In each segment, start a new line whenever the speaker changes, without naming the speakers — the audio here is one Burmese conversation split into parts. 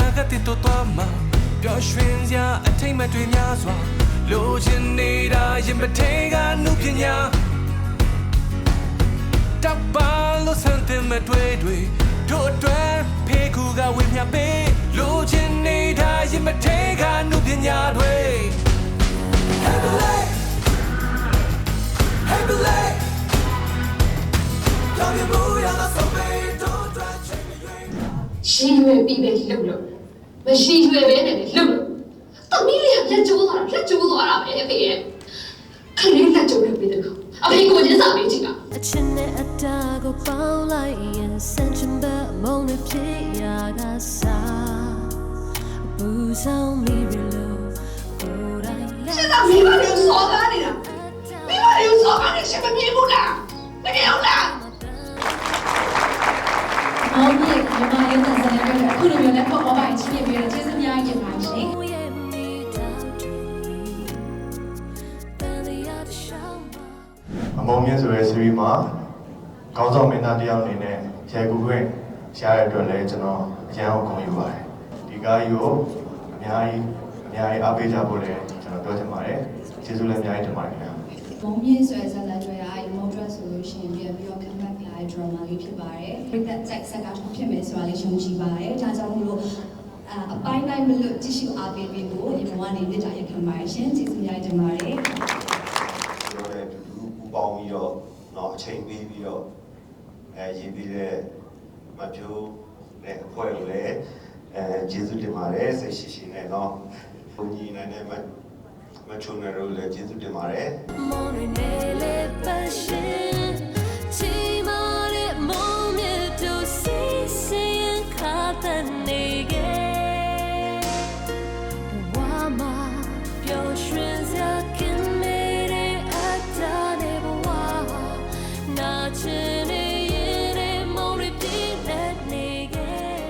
တစ်တို့သွားမှာပျော်ရွှင်စရာအထိတ်မတွေများစွာလိုချင်နေတာရင်မထဲကနုပညာတောက်ပါလို့ဆန်တင်မဲ့တွေတွေတို့အတွက်ဖေးကူကဝေမျှပေးလိုချင်နေတာရင်မထဲကနုပညာတွေ Hey Blake Hey Blake ကြောင်ရမိုးရတာ ရှိ
ရွယ်ပြီးပဲလှုပ်လို့မရှိရွယ်ပဲနဲ့လှုပ်လို့တမီးလေးကလက်ကျိုးသွားတာလက်ကျိုးသွားတာပဲအဖေရဲ့ခလေးလက်ကျိုးနဲ့ပြီးတယ်အဖေကိုကျင်းစာပေးချင်တာ
အချင်းနဲ့အတာကိုပေါင်းလိုက်ရင်စံချင်တဲ့မုန်းနဲ့ဖြစ်ရတာစာဘူဆောင်မီရလို့ကိုယ်တိုင်လက်
ရှင်ကမိဘတွေကိုစော်ကားနေတာမိဘတွေကိုစော်ကားနေရှင်မ
မြင်ဘူးလားမမြင်ဘူးလား အတွက်အခုလိုမျိုးလက်ပေါ်ပေါ်ပိုင်းချင်းပြပြီးတော့ကျေးဇူးအများကြီးတင်ပါတယ်ရှင်
ရဲ့မိသားစုတန်ရတဲ့ရှောင်းပါ
အမုံမြင့်ဆိုတဲ့ series မှာကောင်းဆောင်မင်းသားတစ်ယောက်အနေနဲ့ရဲကူခွင့်ရတဲ့အတွက်လည်းကျွန်တော်အရန်ကိုဂုဏ်ယူပါတယ်ဒီကားကြီးကိုအများကြီးအများကြီးအားပေးကြဖို့လည်းကျွန်တော်ပြောချင်ပါတယ်ကျေးဇူးလည်းအများကြီးတင်ပါတယ်ခင်ဗျာ။
မုံမြင့်ဆွဲဇာတ်လမ်းတွေက emotion ဆိုလို့ရှိရင်ပြန်ပြီးတော့ comeback လာတဲ့ drama လေးဖြစ်ပါတယ်ပြည့်သက်ကြိုက်ဆက်ကဖြစ်မယ်ဆိုတာလေးယုံကြည်ပါတယ်ဒါကြောင့်မို့လို့အပိုင်းတိုင်းမလို့ကြည့်ရှုအားပေးပေးဖို့ဒီဘဝနေမြတ်တာရခံပါရှင်ကျေးဇူးများတင်ပါတယ်
ကျွန်တော်လည်းအတူတူပူပေါင်းပြီးတော့တော့အချိန်ပေးပြီးတော့အဲရည်ပြီးတဲ့မဖြိုးနဲ့အဖွဲ့ကိုလည်းအဲကျေးဇူးတင်ပါတယ်စိတ်ရှိရှိနဲ့တော့ဘုန်းကြီးနိုင်နဲ့ မမချုံနဲ့တို့လည်းကျေးဇူးတင်ပါတယ်
မောင်ရနေလေပတ်ရှင်ချီမာတဲ့မုံမြတ်တို့စီစင်ခါတနေခဲ့ဝါမပျော်ရွှင်စရာကင်းနေတဲ့အတားနေဘဝနာချင်နေရဲ့မောင်ရပြည့်တဲ့နေခဲ့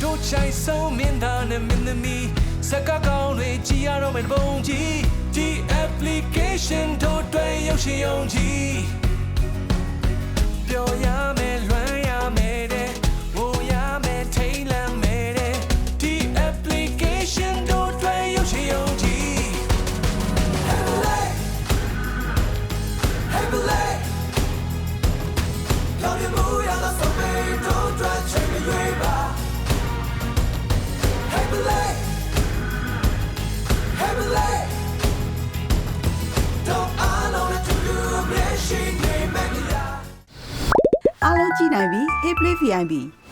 တို့ချိုင်ဆုံးမင်းသားနဲ့မင်းသမီးစကားကောင်းတွေကြ ည်ရတော့မယ်ပုံကြီးဒီ application တို့တွေရုပ်ရှင်ယုံကြည်
Gentil et